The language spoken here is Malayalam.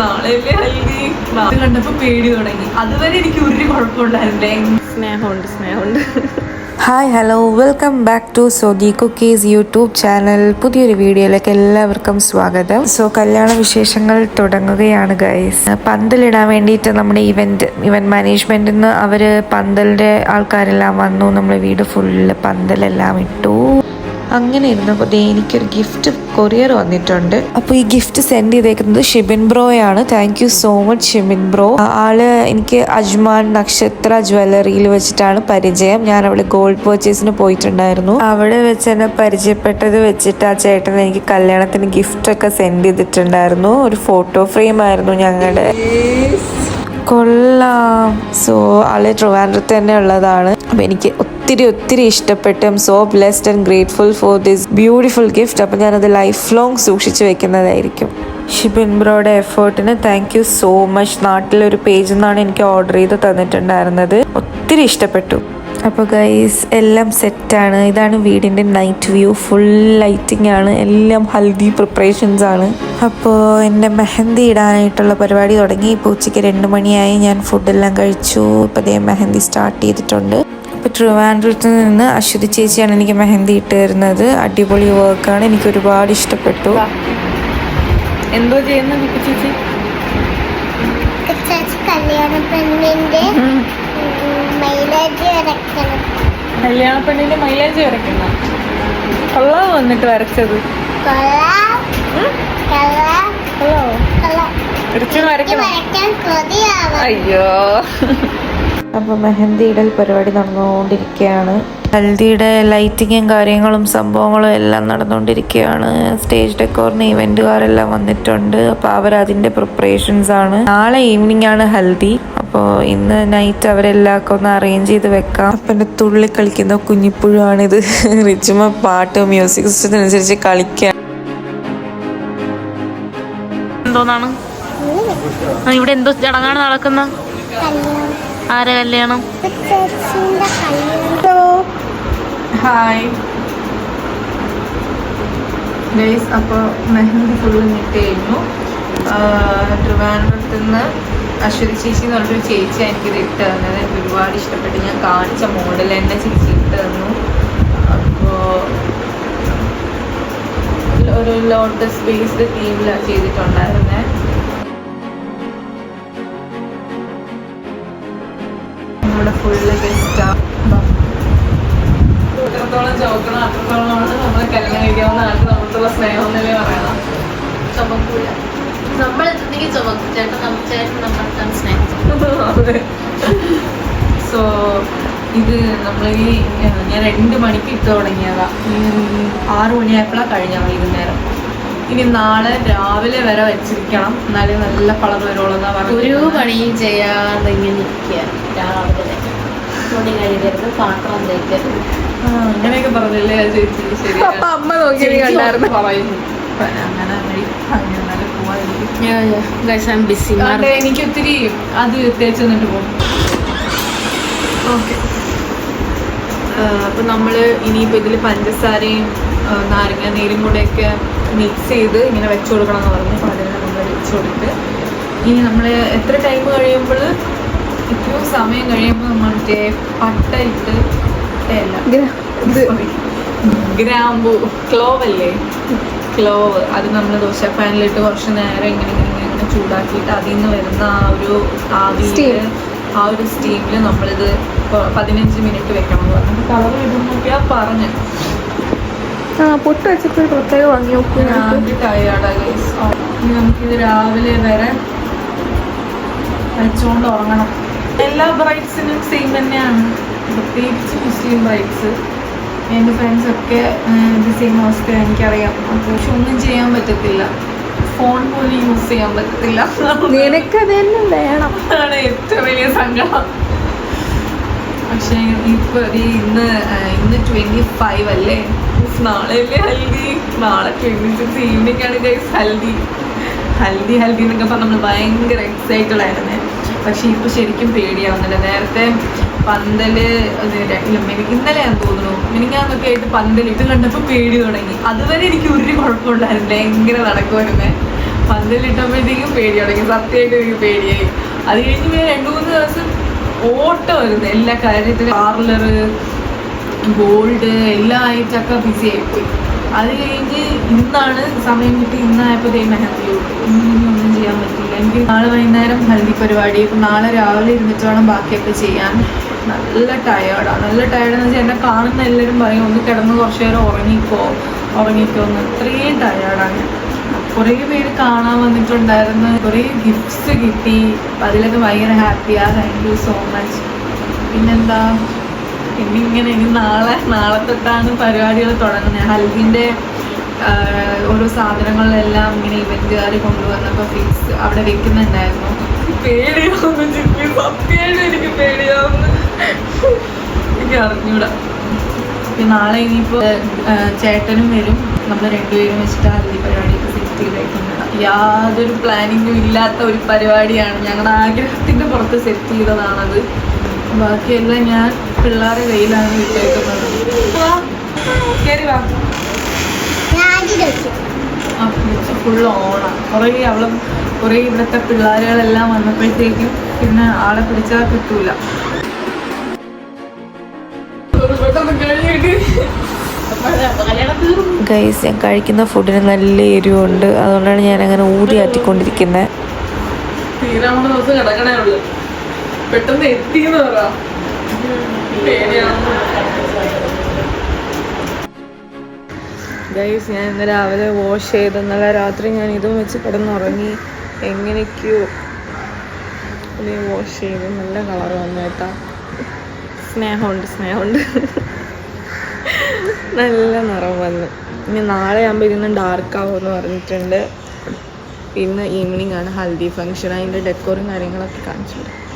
നാളെയല്ലേ അത് കണ്ടപ്പോ പേടി തുടങ്ങി. അതുവരെ എനിക്ക് ഒരു കുഴപ്പമുണ്ടായിരുന്നില്ലേ സ്നേഹമുണ്ട് സ്നേഹമുണ്ട്. Hi hello welcome back to Sodi cookies YouTube channel പുതിയൊരു വീഡിയോയിലേക്ക് എല്ലാവർക്കും സ്വാഗതം. സോ കല്യാണ വിശേഷങ്ങൾ തുടങ്ങുകയാണ് ഗൈസ് പന്തലിടാൻ വേണ്ടിയിട്ട് നമ്മുടെ ഇവന്റ് ഇവന്റ് മാനേജ്മെന്റിൽ നിന്ന് അവർ പന്തലിന്റെ ആൾക്കാരെല്ലാം വന്നു. നമ്മുടെ വീട് ഫുള്ള് പന്തലെല്ലാം ഇട്ടു. അങ്ങനെ ഇരുന്നപ്പോൾ എനിക്കൊരു ഗിഫ്റ്റ് കൊറിയർ വന്നിട്ടുണ്ട്. അപ്പോൾ ഈ ഗിഫ്റ്റ് സെൻഡ് ചെയ്തേക്കുന്നത് Shibin ബ്രോയാണ് thank you so much Shibin bro ആൾ എനിക്ക് അജ്മാൻ നക്ഷത്ര ജ്വല്ലറിയിൽ വെച്ചിട്ടാണ് പരിചയം. ഞാൻ അവിടെ ഗോൾഡ് പർച്ചേസിന് പോയിട്ടുണ്ടായിരുന്നു. അവിടെ വെച്ച് എന്നെ പരിചയപ്പെട്ടത് വെച്ചിട്ട് ആ ചേട്ടൻ എനിക്ക് കല്യാണത്തിന് ഗിഫ്റ്റ് ഒക്കെ സെൻഡ് ചെയ്തിട്ടുണ്ടായിരുന്നു. ഒരു ഫോട്ടോ ഫ്രെയിം ആയിരുന്നു ഞങ്ങളുടെ കൊള്ളാം. സോ ആൾ ട്രിവാൻഡ്രത്ത് തന്നെ ഉള്ളതാണ്. അപ്പം എനിക്ക് ഒത്തിരി ഒത്തിരി ഇഷ്ടപ്പെട്ടു so blessed and grateful for this beautiful gift അപ്പം ഞാനത് ലൈഫ് ലോങ് സൂക്ഷിച്ചു വെക്കുന്നതായിരിക്കും. ഷിബിൻ ബ്രോയുടെ എഫേർട്ടിന് താങ്ക് യു സോ മച്ച് നാട്ടിലൊരു പേജിൽ നിന്നാണ് എനിക്ക് ഓർഡർ ചെയ്ത് തന്നിട്ടുണ്ടായിരുന്നത്. ഒത്തിരി ഇഷ്ടപ്പെട്ടു. അപ്പോൾ ഗൈസ് എല്ലാം സെറ്റാണ് ഇതാണ് വീടിന്റെ നൈറ്റ് വ്യൂ ഫുൾ ലൈറ്റിംഗ് ആണ്. എല്ലാം ഹൽദി പ്രിപ്പറേഷൻസ് ആണ്. അപ്പോൾ എന്റെ മെഹന്തി ഇടാനായിട്ടുള്ള പരിപാടി തുടങ്ങി. ഇപ്പോൾ ഉച്ചയ്ക്ക് രണ്ട് മണിയായി. ഞാൻ ഫുഡെല്ലാം കഴിച്ചു. ഇപ്പോൾ അതേ മെഹന്തി സ്റ്റാർട്ട് ചെയ്തിട്ടുണ്ട്. ഇപ്പോൾ ട്രിവാൻഡ്രത്ത് നിന്ന് അശ്വതി ചേച്ചിയാണ് എനിക്ക് മെഹന്തി ഇട്ട് തരുന്നത്. അടിപൊളി വർക്കാണ് എനിക്ക് ഒരുപാട് ഇഷ്ടപ്പെട്ടു. എന്തോ ചെയ്യുന്ന മിക്ക ചേച്ചി? ചേച്ചി കല്യാണ പെണ്ണിന്റെ മൈലേജ് കല്യാണ പെണ്ണിന്റെ മൈലേജ് വരയ്ക്കുന്ന. കൊള്ളാ. വന്നിട്ട് വരച്ചത് അയ്യോ. അപ്പോൾ മെഹന്തി ഇടൽ പരിപാടി നടന്നുകൊണ്ടിരിക്കുകയാണ്. ഹൽദിയുടെ ലൈറ്റിങ്ങും കാര്യങ്ങളും സംഭവങ്ങളും എല്ലാം നടന്നുകൊണ്ടിരിക്കുകയാണ്. സ്റ്റേജ് ഡെക്കോറിന് ഇവന്റുകാരെല്ലാം വന്നിട്ടുണ്ട്. അപ്പോൾ അവരതിന്റെ പ്രിപ്പറേഷൻസ് ആണ്. നാളെ ഈവനിങ് ആണ് ഹൽദി. അപ്പോൾ ഇന്ന് നൈറ്റ് അവരെല്ലാം ഒന്ന് അറേഞ്ച് ചെയ്ത് വെക്കാം. അപ്പം എന്റെ തുള്ളി കളിക്കുന്ന കുഞ്ഞിപ്പുഴുവാണിത്. റിച്ചുമ പാട്ട് മ്യൂസിക് സിസ്റ്റത്തിനനുസരിച്ച് കളിക്കാൻ എന്തോന്നാണ്? ഇവിടെ എന്തോ ചടങ്ങാണ് നടക്കുന്നത് ആരെ കല്യാണം? ഹായ് ഗൈസ് അപ്പോൾ മെഹന്തി ഫുള്ള് നിട്ട് കഴിഞ്ഞു ട്രിവാൻഡ്രത്ത് നിന്ന് അശ്വതി ചേച്ചി എന്ന് പറഞ്ഞൊരു ചേച്ചി എനിക്കിത് ഇട്ട് തന്നത് എനിക്ക് ഒരുപാട് ഇഷ്ടപ്പെട്ട് ഞാൻ കാണിച്ച മോഡൽ തന്നെ ചേച്ചി ഇട്ട് തന്നു അപ്പോൾ ഒരു ലോട്ടസ് ബേസ്ഡ് തീമിലാണ് ചെയ്തിട്ടുണ്ടായിരുന്നേ എത്രത്തോളം അത്രത്തോളം അത്രത്തോളമാണ് നമ്മൾ കല്യാണം കഴിക്കാവുന്ന ആൾക്ക് നമുക്കുള്ള സ്നേഹം എന്നല്ലേ പറയണം. ചുമക്കൂല. നമ്മൾ എത്തുന്നെങ്കിൽ ചുമക്കും. ചേട്ടൻ ചേട്ടൻ നമ്മൾക്കാണ് സ്നേഹം. സോ ഇത് നമ്മൾ ഈ ഞാൻ രണ്ട് മണിക്ക് ഇട്ട് തുടങ്ങിയതാ. ആറ് മണിയായപ്പോഴാണ് കഴിഞ്ഞ വൈകുന്നേരം. ഇനി നാളെ രാവിലെ വരെ വെച്ചിരിക്കണം. എന്നാലേ നല്ല കളർ വരുള്ളൂ എന്നാ ഒരു പറഞ്ഞു പണിയും ചെയ്യാതെ ഇങ്ങനെ ഇരിക്കുക. രാവിലെ. തുണി കഴുകരുത് പാത്രം തേക്കരുത്. അങ്ങനെയൊക്കെ പറഞ്ഞല്ലേ? ചേച്ചി ശരി അപ്പൊ അമ്മ നോക്കി കണ്ടായിരുന്നു. പറയുന്നു. എനിക്ക്. ഒത്തിരി അത് തേച്ച് നിന്നിട്ട് പോകും ഓക്കെ. അപ്പം നമ്മൾ ഇനിയിപ്പോൾ ഇതിൽ പഞ്ചസാരയും നാരങ്ങ നീരും കൂടെയൊക്കെ മിക്സ് ചെയ്ത് ഇങ്ങനെ വെച്ചു കൊടുക്കണം എന്ന് പറഞ്ഞു. അപ്പോൾ അതിനെ നമ്മൾ വെച്ചു കൊടുത്ത്. ഇനി നമ്മൾ എത്ര ടൈം കഴിയുമ്പോൾ ഇത്രയും സമയം കഴിയുമ്പോൾ നമ്മൾ മറ്റേ പട്ട ഇട്ട്. ഗ്രാമ്പു. ക്ലോവ് അല്ലേ ക്ലോവ്. അത് നമ്മൾ ദോശ പാനിലിട്ട് കുറച്ച് നേരം ഇങ്ങനെ ഇങ്ങനെ ഇങ്ങനെ ചൂടാക്കിയിട്ട് അതിൽ നിന്ന് വരുന്ന ആ ഒരു ആവിയിൽ ആ ഒരു സ്റ്റീമിൽ നമ്മളിത് പതിനഞ്ച് മിനിറ്റ് വെക്കണം എന്ന് പറഞ്ഞു കളർ ഇടുന്നൊക്കെയാ പറഞ്ഞു. ആ പൊട്ട് വെച്ചപ്പോൾ പ്രത്യേക ഭംഗി നോക്കൂ. നമുക്കിത് രാവിലെ വരെ വെച്ചുകൊണ്ട് ഉറങ്ങണം. എല്ലാ ബ്രൈറ്റ്സിനും സെയിം തന്നെയാണ്. പ്രത്യേകിച്ച് മുസ്ലിം ബൈക്സ് എന്റെ ഫ്രണ്ട്സൊക്കെ ഇത് സെയിം അവസ്ഥ എനിക്കറിയാം. അപ്പോൾ പക്ഷെ ഒന്നും ചെയ്യാൻ പറ്റത്തില്ല. ഫോൺ പോലും യൂസ് ചെയ്യാൻ പറ്റത്തില്ല. നിനക്ക് തന്നെ വേണം. അതാണ് ഏറ്റവും വലിയ സങ്കടം. പക്ഷേ ഇപ്പോൾ ഈ ഇന്ന് ഇന്ന് ട്വന്റി ഫൈവ് അല്ലേ? നാളെ നാളെയല്ലേ ഹൽദി? നാളെ ട്വന്റി സിക്സ് ഈവനിങ് ആണ് ഗൈസ് ഹൽദി. ഹൽദി ഹൽദി എന്നൊക്കെ പറഞ്ഞാൽ നമ്മൾ ഭയങ്കര എക്സൈറ്റഡ് ആയിരുന്നേ. പക്ഷേ ഇപ്പോൾ ശരിക്കും പേടിയാവുന്നില്ല. നേരത്തെ പന്തൽ ഇന്നലെ ഞാൻ തോന്നുന്നു മിനിങ്ങാന്നൊക്കെ ആയിട്ട് പന്തൽ ഇത് കണ്ടപ്പോൾ പേടി തുടങ്ങി. അതുവരെ എനിക്ക് ഒരു കുഴപ്പമുണ്ടായിരുന്നില്ല എങ്ങനെ നടക്കുമായിരുന്നേ പന്തലിട്ടപ്പോഴത്തേക്കും പേടി തുടങ്ങി സത്യമായിട്ട് എനിക്ക് പേടിയായി. അത് കഴിഞ്ഞ് ഞാൻ രണ്ട് മൂന്ന് ദിവസം ഓട്ടം വരുന്നു എല്ലാ കാര്യത്തിലും പാർലർ ഗോൾഡ് എല്ലാം ആയിട്ടൊക്കെ ബിസി ആയിപ്പോയി. അത് കഴിഞ്ഞ് ഇന്നാണ് സമയം കിട്ടി ഇന്നായപ്പോൾ ദൈവം ഇനി ഒന്നും ചെയ്യാൻ പറ്റില്ല. എനിക്ക് നാളെ വൈകുന്നേരം ഹൽദി പരിപാടി നാളെ രാവിലെ ഇരുന്നിട്ട് വേണം ബാക്കിയൊക്കെ ചെയ്യാൻ. നല്ല ടയേർഡാണ് നല്ല ടയേർഡെന്ന് വെച്ചാൽ എന്നെ കാണുന്ന എല്ലാവരും പറയും ഒന്ന് കിടന്ന് കുറച്ച് നേരം ഉറങ്ങിക്കോ ഉറങ്ങിക്കോ എന്ന്. അത്രയും ടയേർഡാണ് കുറേ പേര് കാണാൻ വന്നിട്ടുണ്ടായിരുന്നു. കുറേ ഗിഫ്റ്റ്സ് കിട്ടി. അതിലൊക്കെ ഭയങ്കര ഹാപ്പിയാണ് താങ്ക് യു സോ മച്ച് പിന്നെന്താ? പിന്നെ ഇങ്ങനെ ഇനി നാളെ നാളെ തൊട്ടാണ് പരിപാടികൾ തുടങ്ങുന്നത്. ഹൽവിന്റെ ഓരോ സാധനങ്ങളിലെല്ലാം ഇങ്ങനെ ഇവന്റുകാർ കൊണ്ടുവന്നപ്പോൾ ഫീസ് അവിടെ വെക്കുന്നുണ്ടായിരുന്നു. പേടിയാവുന്നു ചിപ്പി സത്യമായിട്ട് എനിക്ക് പേടിയാവുന്നു. എനിക്ക് അറിഞ്ഞൂടാ. നാളെ ഇനിയിപ്പോൾ ചേട്ടനും വരും. നമ്മൾ രണ്ടുപേരും വെച്ചിട്ട് ഹൽദി പരിപാടിയൊക്കെ സെറ്റ് യാതൊരു പ്ലാനിങ്ങും ഇല്ലാത്ത ഒരു പരിപാടിയാണ്. ഞങ്ങളുടെ ആഗ്രഹത്തിന്റെ പുറത്ത് സെറ്റ് ചെയ്തതാണത്. ബാക്കിയെല്ലാം ഞാൻ പിള്ളേരെ കയ്യിലാണ് വിട്ടേക്കുന്നത്. കേറി വാ. ഫുള്ള് ഓണാണ് കുറേ അവളും കുറേ ഇവിടുത്തെ പിള്ളേരുകളെല്ലാം വന്നപ്പോഴത്തേക്കും പിന്നെ ആളെ പിടിച്ചാൽ കിട്ടൂല. ഗൈസ് ഞാൻ കഴിക്കുന്ന ഫുഡിന് നല്ല എരിവുണ്ട്. അതുകൊണ്ടാണ് ഞാൻ അങ്ങനെ ഊതി ആറ്റിക്കൊണ്ടിരിക്കുന്നത് പെട്ടെന്ന് ഗൈസ് ഞാൻ ഇന്ന് രാവിലെ വാഷ് ചെയ്ത് ഇന്നലെ രാത്രി ഞാൻ ഇതും വെച്ച് കിടന്നുറങ്ങി. എങ്ങനെയൊക്കെയോ വാഷ് ചെയ്ത് നല്ല കളർ വന്നു കേട്ടാ സ്നേഹമുണ്ട് സ്നേഹമുണ്ട്. നല്ല നിറം വന്നു. ഇനി നാളെ ആകുമ്പോൾ ഇതിന്ന് ഡാർക്ക് ആവുമെന്ന് പറഞ്ഞിട്ടുണ്ട്. പിന്നെ ഈവനിങ് ആണ് ഹൽദി ഫംഗ്ഷൻ അതിന്റെ ഡെക്കോറും കാര്യങ്ങളൊക്കെ കാണിച്ചിട്ടുണ്ട്